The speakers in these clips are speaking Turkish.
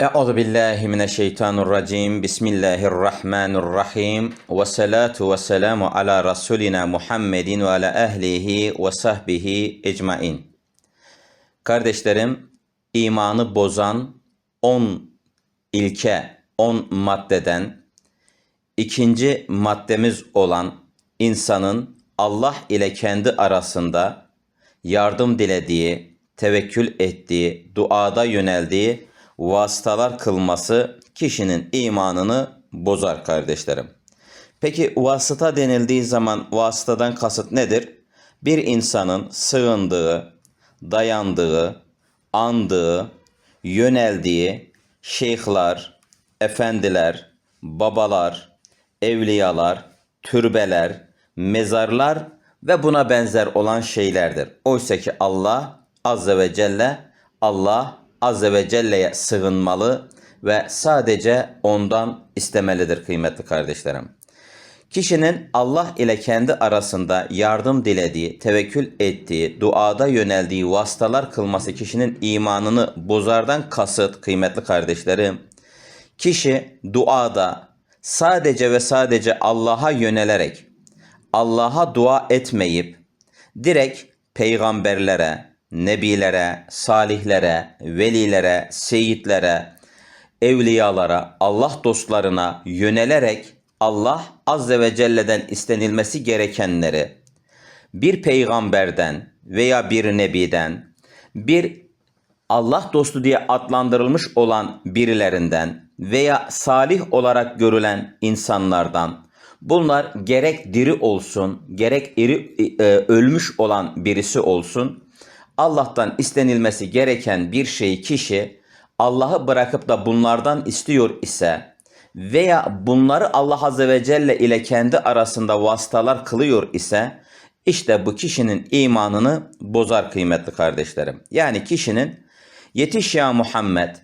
Euzu billahi mineşşeytanirracim. Bismillahirrahmanirrahim. Ve salatu ve selamu ala rasulina Muhammedin ve ala ehlihi ve sahbihi ecmain. Kardeşlerim, imanı bozan 10 ilke, 10 maddeden ikinci maddemiz olan insanın Allah ile kendi arasında yardım dilediği, tevekkül ettiği, duada yöneldiği vasıtalar kılması kişinin imanını bozar kardeşlerim. Peki vasıta denildiği zaman vasıtadan kasıt nedir? Bir insanın sığındığı, dayandığı, andığı, yöneldiği şeyhler, efendiler, babalar, evliyalar, türbeler, mezarlar ve buna benzer olan şeylerdir. Oysa ki Allah Azze ve Celle Allah Azze ve Celle'ye sığınmalı ve sadece ondan istemelidir kıymetli kardeşlerim. Kişinin Allah ile kendi arasında yardım dilediği, tevekkül ettiği, duada yöneldiği vasıtalar kılması kişinin imanını bozardan kasıt kıymetli kardeşlerim. Kişi duada sadece ve sadece Allah'a yönelerek Allah'a dua etmeyip direkt peygamberlere, nebilere, salihlere, velilere, seyitlere, evliyalara, Allah dostlarına yönelerek Allah Azze ve Celle'den istenilmesi gerekenleri bir peygamberden veya bir nebiden, bir Allah dostu diye adlandırılmış olan birilerinden veya salih olarak görülen insanlardan bunlar gerek diri olsun, gerek iri, e, ölmüş olan birisi olsun Allah'tan istenilmesi gereken bir şeyi kişi Allah'ı bırakıp da bunlardan istiyor ise veya bunları Allah Azze ve Celle ile kendi arasında vasıtalar kılıyor ise işte bu kişinin imanını bozar kıymetli kardeşlerim. Yani kişinin yetiş ya Muhammed,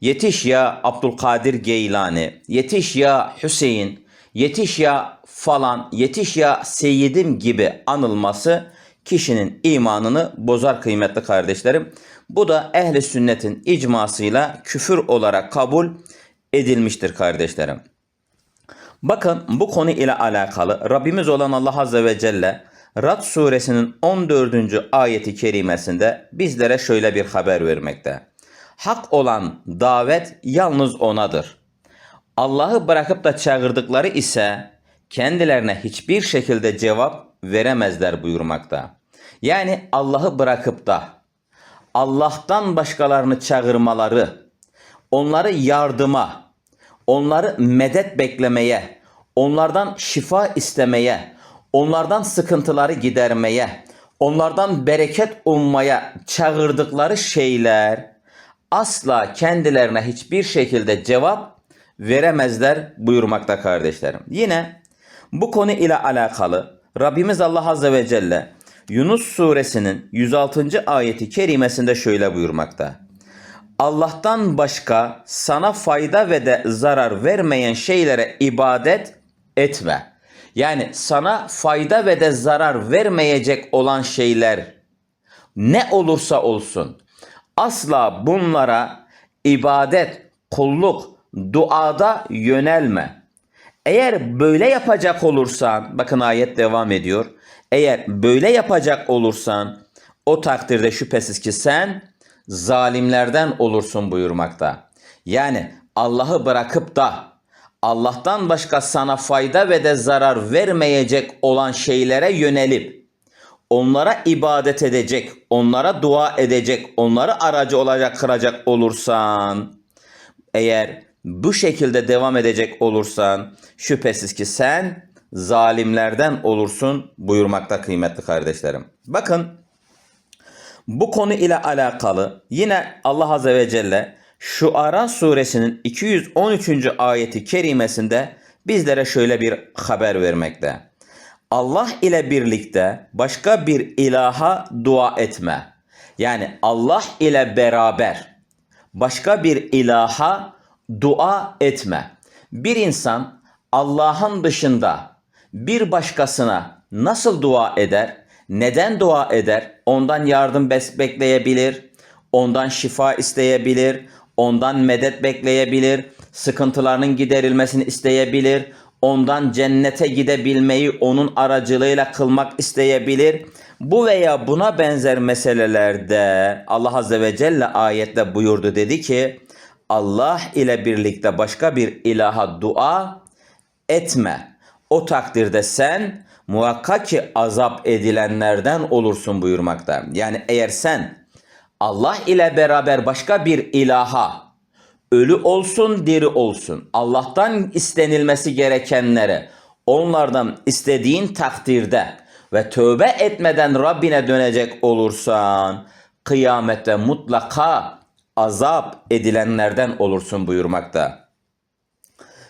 yetiş ya Abdülkadir Geylani, yetiş ya Hüseyin, yetiş ya falan, yetiş ya Seyyidim gibi anılması kişinin imanını bozar kıymetli kardeşlerim. Bu da ehli sünnetin icmasıyla küfür olarak kabul edilmiştir kardeşlerim. Bakın bu konu ile alakalı Rabbimiz olan Allah Azze ve Celle Rad suresinin 14. ayeti kerimesinde bizlere şöyle bir haber vermekte. Hak olan davet yalnız onadır. Allah'ı bırakıp da çağırdıkları ise kendilerine hiçbir şekilde cevap veremezler buyurmakta. Yani Allah'ı bırakıp da Allah'tan başkalarını çağırmaları, onları yardıma, onları medet beklemeye, onlardan şifa istemeye, onlardan sıkıntıları gidermeye, onlardan bereket ummaya çağırdıkları şeyler asla kendilerine hiçbir şekilde cevap veremezler buyurmakta kardeşlerim. Yine bu konu ile alakalı Rabbimiz Allah Azze ve Celle Yunus suresinin 106. ayeti kerimesinde şöyle buyurmakta. Allah'tan başka sana fayda ve de zarar vermeyen şeylere ibadet etme. Yani sana fayda ve de zarar vermeyecek olan şeyler ne olursa olsun asla bunlara ibadet, kulluk, duada yönelme. Eğer böyle yapacak olursan, bakın ayet devam ediyor. Eğer böyle yapacak olursan o takdirde şüphesiz ki sen zalimlerden olursun buyurmakta. Yani Allah'ı bırakıp da Allah'tan başka sana fayda ve de zarar vermeyecek olan şeylere yönelip onlara ibadet edecek, onlara dua edecek, onları aracı olacak kıracak olursan eğer bu şekilde devam edecek olursan şüphesiz ki sen zalimlerden olursun buyurmakta kıymetli kardeşlerim. Bakın bu konu ile alakalı yine Allah Azze ve Celle Şuara suresinin 213. ayeti kerimesinde bizlere şöyle bir haber vermekte. Allah ile birlikte başka bir ilaha dua etme. Yani Allah ile beraber başka bir ilaha dua etme. Bir insan Allah'ın dışında bir başkasına nasıl dua eder? Neden dua eder? Ondan yardım bekleyebilir, ondan şifa isteyebilir, ondan medet bekleyebilir, sıkıntılarının giderilmesini isteyebilir, ondan cennete gidebilmeyi onun aracılığıyla kılmak isteyebilir. Bu veya buna benzer meselelerde Allah Azze ve Celle ayette buyurdu dedi ki Allah ile birlikte başka bir ilaha dua etme. O takdirde sen muhakkak ki azap edilenlerden olursun buyurmakta. Yani eğer sen Allah ile beraber başka bir ilaha ölü olsun diri olsun Allah'tan istenilmesi gerekenleri onlardan istediğin takdirde ve tövbe etmeden Rabbine dönecek olursan kıyamette mutlaka azap edilenlerden olursun buyurmakta.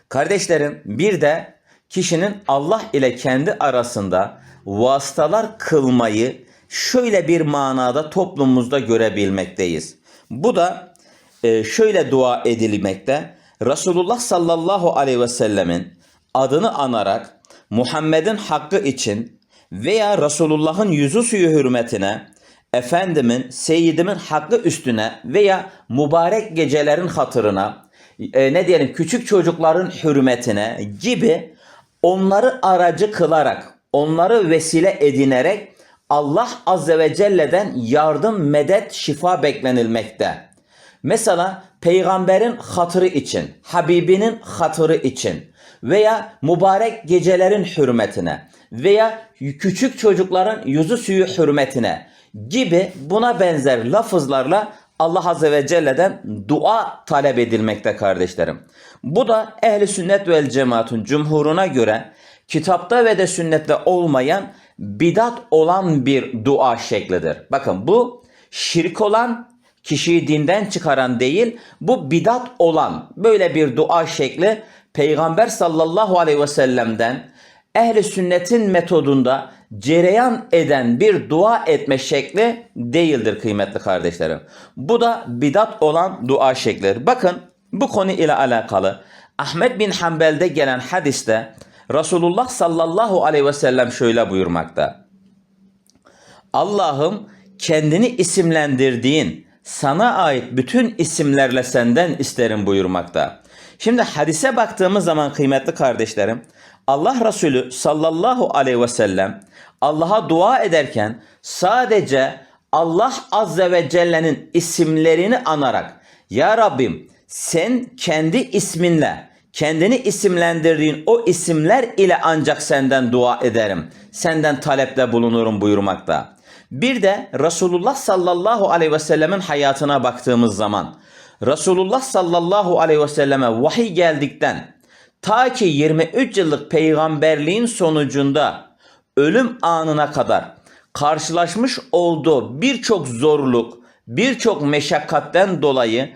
Kardeşlerim bir de kişinin Allah ile kendi arasında vasıtalar kılmayı şöyle bir manada toplumumuzda görebilmekteyiz. Bu da e, şöyle dua edilmekte. Resulullah sallallahu aleyhi ve sellemin adını anarak Muhammed'in hakkı için veya Resulullah'ın yüzü suyu hürmetine Efendimin, Seyyidimin hakkı üstüne veya mübarek gecelerin hatırına, e, ne diyelim küçük çocukların hürmetine gibi onları aracı kılarak, onları vesile edinerek Allah Azze ve Celle'den yardım, medet, şifa beklenilmekte. Mesela peygamberin hatırı için, Habibinin hatırı için veya mübarek gecelerin hürmetine veya küçük çocukların yüzü suyu hürmetine gibi buna benzer lafızlarla Allah Azze ve Celle'den dua talep edilmekte kardeşlerim. Bu da ehli sünnet vel cemaatın cumhuruna göre kitapta ve de sünnette olmayan bidat olan bir dua şeklidir. Bakın bu şirk olan kişiyi dinden çıkaran değil bu bidat olan böyle bir dua şekli Peygamber sallallahu aleyhi ve sellem'den ehli sünnetin metodunda cereyan eden bir dua etme şekli değildir kıymetli kardeşlerim. Bu da bidat olan dua şeklidir. Bakın bu konu ile alakalı Ahmet bin Hanbel'de gelen hadiste Resulullah sallallahu aleyhi ve sellem şöyle buyurmakta. Allah'ım kendini isimlendirdiğin sana ait bütün isimlerle senden isterim buyurmakta. Şimdi hadise baktığımız zaman kıymetli kardeşlerim Allah Resulü sallallahu aleyhi ve sellem Allah'a dua ederken sadece Allah azze ve celle'nin isimlerini anarak Ya Rabbim sen kendi isminle kendini isimlendirdiğin o isimler ile ancak senden dua ederim. Senden talepte bulunurum buyurmakta. Bir de Resulullah sallallahu aleyhi ve sellemin hayatına baktığımız zaman Resulullah sallallahu aleyhi ve selleme vahiy geldikten ta ki 23 yıllık peygamberliğin sonucunda ölüm anına kadar karşılaşmış olduğu birçok zorluk, birçok meşakkatten dolayı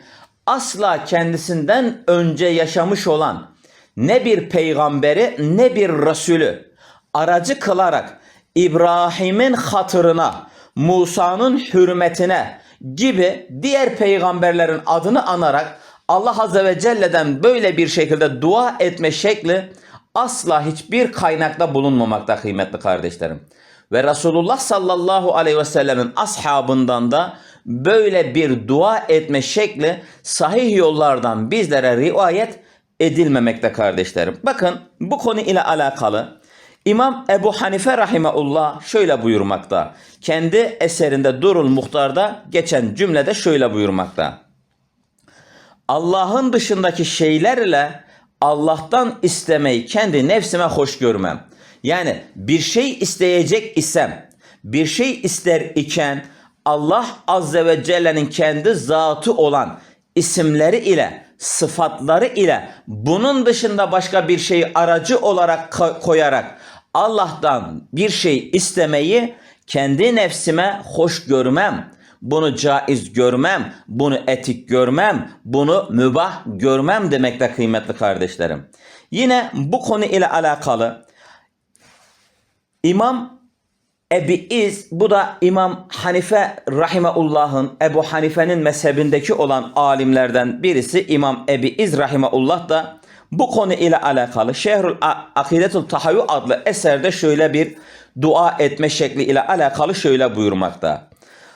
asla kendisinden önce yaşamış olan ne bir peygamberi ne bir Resulü aracı kılarak İbrahim'in hatırına, Musa'nın hürmetine gibi diğer peygamberlerin adını anarak Allah Azze ve Celle'den böyle bir şekilde dua etme şekli asla hiçbir kaynakta bulunmamakta kıymetli kardeşlerim. Ve Resulullah sallallahu aleyhi ve sellemin ashabından da böyle bir dua etme şekli sahih yollardan bizlere rivayet edilmemekte kardeşlerim. Bakın bu konu ile alakalı İmam Ebu Hanife rahimeullah şöyle buyurmakta. Kendi eserinde Durul Muhtar'da geçen cümlede şöyle buyurmakta. Allah'ın dışındaki şeylerle Allah'tan istemeyi kendi nefsime hoş görmem. Yani bir şey isteyecek isem, bir şey ister iken Allah Azze ve Celle'nin kendi zatı olan isimleri ile, sıfatları ile bunun dışında başka bir şeyi aracı olarak koyarak Allah'tan bir şey istemeyi kendi nefsime hoş görmem. Bunu caiz görmem, bunu etik görmem, bunu mübah görmem demekte kıymetli kardeşlerim. Yine bu konu ile alakalı İmam Ebi İz bu da İmam Hanife Rahimeullah'ın Ebu Hanife'nin mezhebindeki olan alimlerden birisi İmam Ebi İz Rahimeullah da bu konu ile alakalı Şehrül Akidetul Tahayyü adlı eserde şöyle bir dua etme şekli ile alakalı şöyle buyurmakta.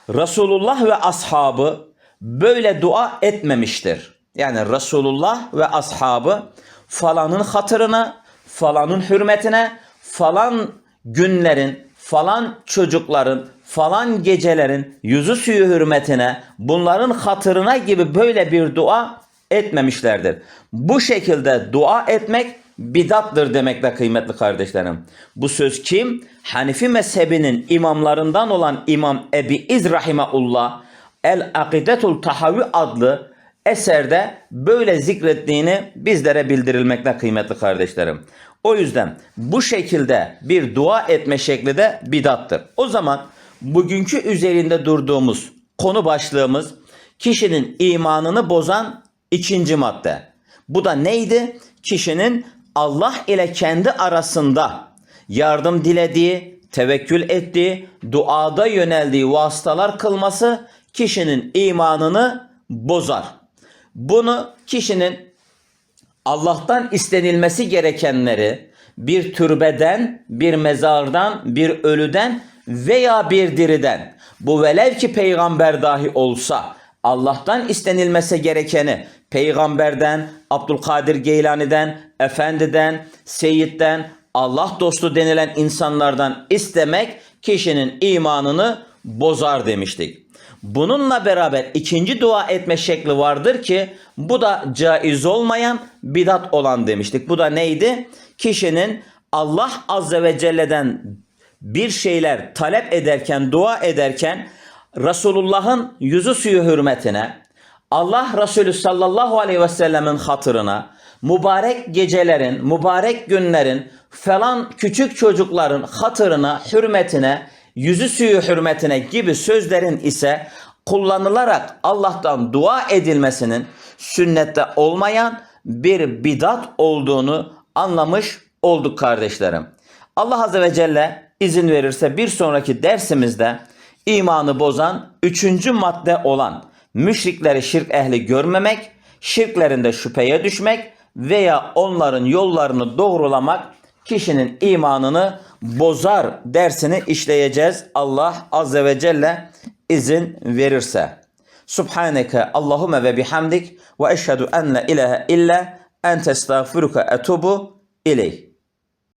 Resulullah ve ashabı böyle dua etmemiştir. Yani Resulullah ve ashabı falanın hatırına, falanın hürmetine, falan günlerin, falan çocukların, falan gecelerin yüzü suyu hürmetine, bunların hatırına gibi böyle bir dua etmemişlerdir. Bu şekilde dua etmek bidattır demekle kıymetli kardeşlerim. Bu söz kim? Hanifi mezhebinin imamlarından olan İmam Ebi İz Rahimeullah El Akidetul Tahavi adlı eserde böyle zikrettiğini bizlere bildirilmekte kıymetli kardeşlerim. O yüzden bu şekilde bir dua etme şekli de bidattır. O zaman bugünkü üzerinde durduğumuz konu başlığımız kişinin imanını bozan ikinci madde. Bu da neydi? Kişinin Allah ile kendi arasında yardım dilediği, tevekkül ettiği, duada yöneldiği vasıtalar kılması kişinin imanını bozar. Bunu kişinin Allah'tan istenilmesi gerekenleri bir türbeden, bir mezardan, bir ölüden veya bir diriden bu velev ki peygamber dahi olsa Allah'tan istenilmesi gerekeni peygamberden, Abdülkadir Geylani'den, efendiden, seyitten, Allah dostu denilen insanlardan istemek kişinin imanını bozar demiştik. Bununla beraber ikinci dua etme şekli vardır ki bu da caiz olmayan bidat olan demiştik. Bu da neydi? Kişinin Allah Azze ve Celle'den bir şeyler talep ederken, dua ederken Resulullah'ın yüzü suyu hürmetine, Allah Resulü sallallahu aleyhi ve sellemin hatırına, mübarek gecelerin, mübarek günlerin, falan küçük çocukların hatırına, hürmetine, yüzü suyu hürmetine gibi sözlerin ise kullanılarak Allah'tan dua edilmesinin sünnette olmayan bir bidat olduğunu anlamış olduk kardeşlerim. Allah Azze ve Celle izin verirse bir sonraki dersimizde imanı bozan üçüncü madde olan müşrikleri şirk ehli görmemek, şirklerinde şüpheye düşmek veya onların yollarını doğrulamak kişinin imanını bozar dersini işleyeceğiz. Allah Azze ve Celle izin verirse. Subhaneke Allahümme ve bihamdik ve eşhedü en la ilahe illa ente estağfiruka etubu ileyh.